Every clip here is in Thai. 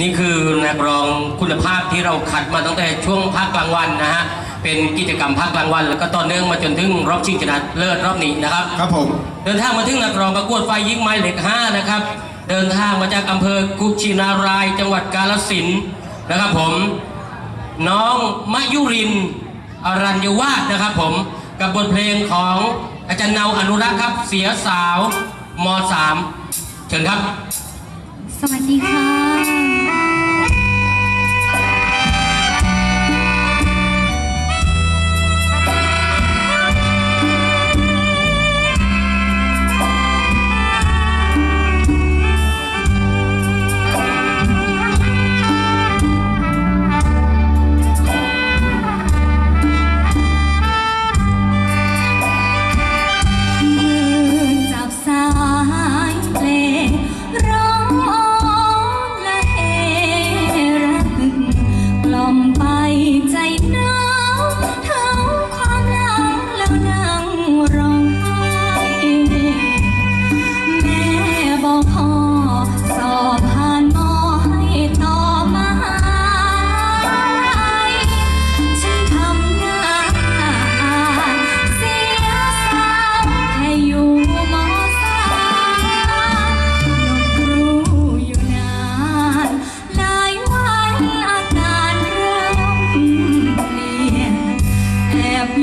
นี่คือนักร้องคุณภาพที่เราคัดมาตั้งแต่ช่วงภาคกลางวันนะฮะ เป็นกิจกรรมภาคกลางวัน แล้วก็ต่อเนื่องมาจนถึงรอบชิงชนะเลิศรอบนี้นะครับ ครับผม เดินทางมาถึงนักร้องประกวดไฟยิงไม้เหล็กห้านะครับ เดินทางมาจากอำเภอกุชินาราย จังหวัดกาฬสินธุ์นะครับผม น้องมะยุรินทร์อรัญญวาสนะครับผม กับบทเพลงของอาจารย์เนาอนุรักษ์ครับ เสียสาวมสามเชิญครับ สวัสดีค่ะ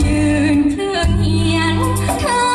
ยืนเครื่องเหียนเธอ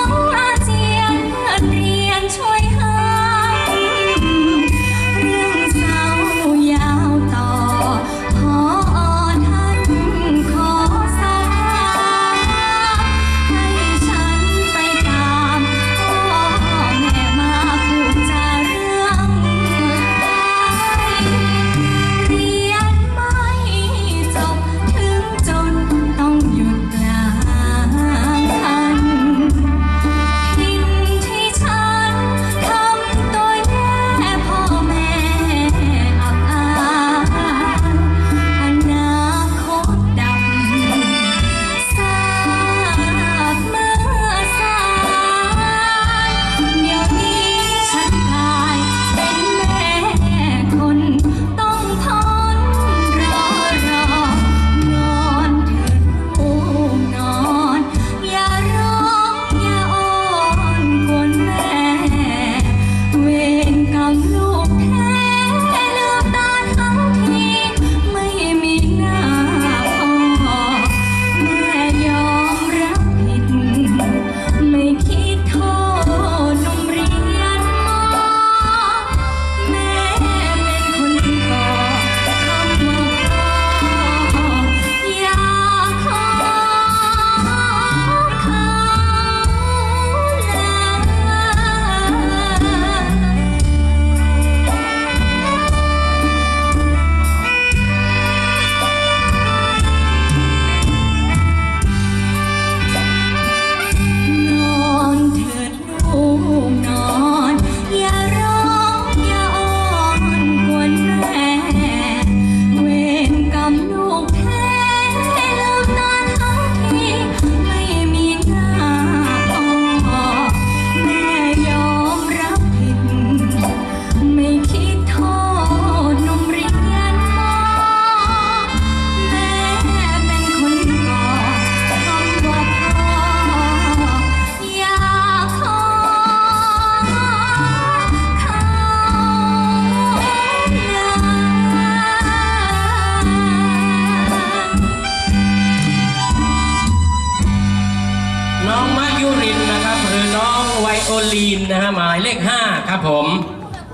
รินนะครับ หรือน้องไวโอลีนนะฮะหมายเลขห้าครับผม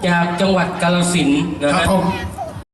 จากจังหวัดกาฬสินธุ์นะครัฮะ บผม